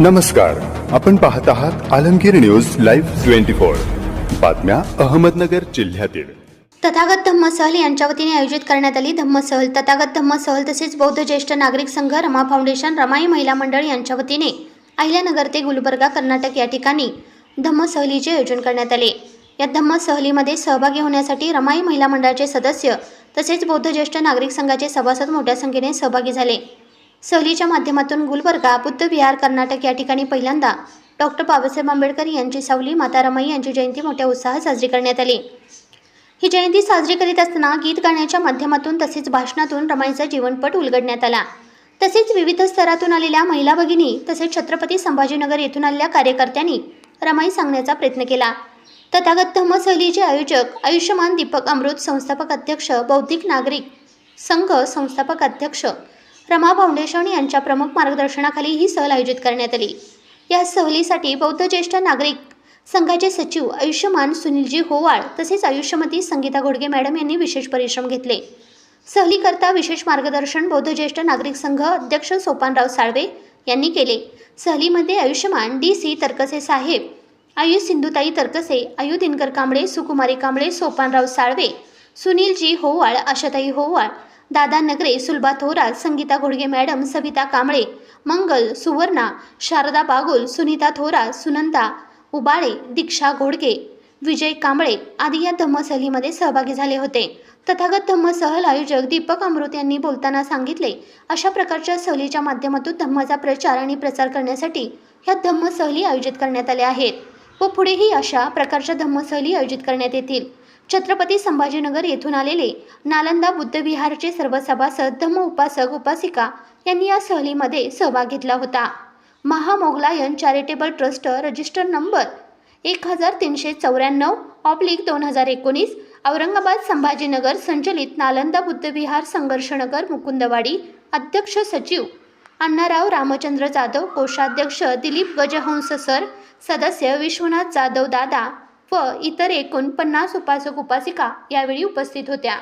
नमस्कार. आपण पाहत आहात Alamgir news live twenty four. बातम्या अहमदनगर जिल्ह्यातील. तथागत धम्म सहल यांच्या वतीने आयोजित करण्यात आली धम्म सहल तथागत धम्म सहल तसेच बौद्ध ज्येष्ठ नागरिक संघ रमा फाउंडेशन रमाई महिला मंडळ यांच्या वतीने अहिल्यानगर ते गुलबर्गा कर्नाटक या ठिकाणी धम्म सहलीचे आयोजन करण्यात आले. या धम्म सहलीमध्ये सहभागी होण्यासाठी रमाई महिला मंडळाचे सदस्य तसेच बौद्ध ज्येष्ठ नागरिक संघाचे सभासद मोठ्या संख्येने सहभागी झाले. सहलीच्या माध्यमातून गुलबर्गा बुद्ध विहार कर्नाटक या ठिकाणी पहिल्यांदा डॉक्टर बाबासाहेब आंबेडकर यांची सावली माता रमाई यांची जयंती मोठ्या उत्साहात साजरी करण्यात आली. ही जयंती साजरी करीत असताना गीत गाण्याच्या माध्यमातून तसेच भाषणातून रमाईचा जीवनपट उलगडण्यात आला. तसेच विविध स्तरातून आलेल्या महिला भगिनी तसेच छत्रपती संभाजीनगर येथून आलेल्या कार्यकर्त्यांनी रमाई सांगण्याचा प्रयत्न केला. तथागत धम्म सहलीचे आयोजक आयुष्यमान दीपक अमृत संस्थापक अध्यक्ष बौद्धिक नागरिक संघ संस्थापक अध्यक्ष रमा फाउंडेशन यांच्या प्रमुख मार्गदर्शनाखाली ही सहल आयोजित करण्यात आली. या सहलीसाठी बौद्ध ज्येष्ठ नागरिक संघाचे सचिव आयुष्यमान सुनीलजी होवाळ तसेच आयुष्यमती संगीता घोडगे मॅडम यांनी विशेष परिश्रम घेतले. सहलीकरता विशेष मार्गदर्शन बौद्ध ज्येष्ठ नागरिक संघ अध्यक्ष सोपानराव साळवे यांनी केले. सहलीमध्ये आयुष्यमान डी सी तरकसे साहेब आयु सिंधुताई तरकसे आयु दिनकर कांबळे सुकुमारी कांबळे सोपानराव साळवे सुनीलजी होवाळ आशाताई होवाळ दादा नगरे सुलभा थोरात संगीता घोडगे मॅडम सविता कांबळे मंगल सुवर्णा शारदा बागुल सुनीता थोरात सुनंदा उबाळे दीक्षा घोडगे विजय कांबळे आदी या धम्मसहलीमध्ये सहभागी झाले होते. तथागत धम्म सहल आयोजक दीपक अमृत यांनी बोलताना सांगितले अशा प्रकारच्या सहलीच्या माध्यमातून धम्माचा प्रचार आणि प्रसार करण्यासाठी ह्या धम्म सहली आयोजित करण्यात आल्या आहेत व पुढेही अशा प्रकारच्या धम्म सहली आयोजित करण्यात येतील. छत्रपती संभाजीनगर येथून आलेले नालंदा बुद्धविहारचे सर्व सभासद धम्म उपासक उपासिका यांनी या सहलीमध्ये सहभाग घेतला होता. Mahamogalayan charitable trust register number एक हजार तीनशे चौऱ्याण्णव ऑब्लिक दोन हजार एकोणीस औरंगाबाद संभाजीनगर संचलित नालंदा बुद्धविहार संघर्षनगर मुकुंदवाडी अध्यक्ष सचिव अण्णाराव रामचंद्र जाधव कोषाध्यक्ष दिलीप गजहंस सर सदस्य विश्वनाथ जाधव दादा व इतर एकूण पन्नास उपासक उपासिका यावेळी उपस्थित होत्या.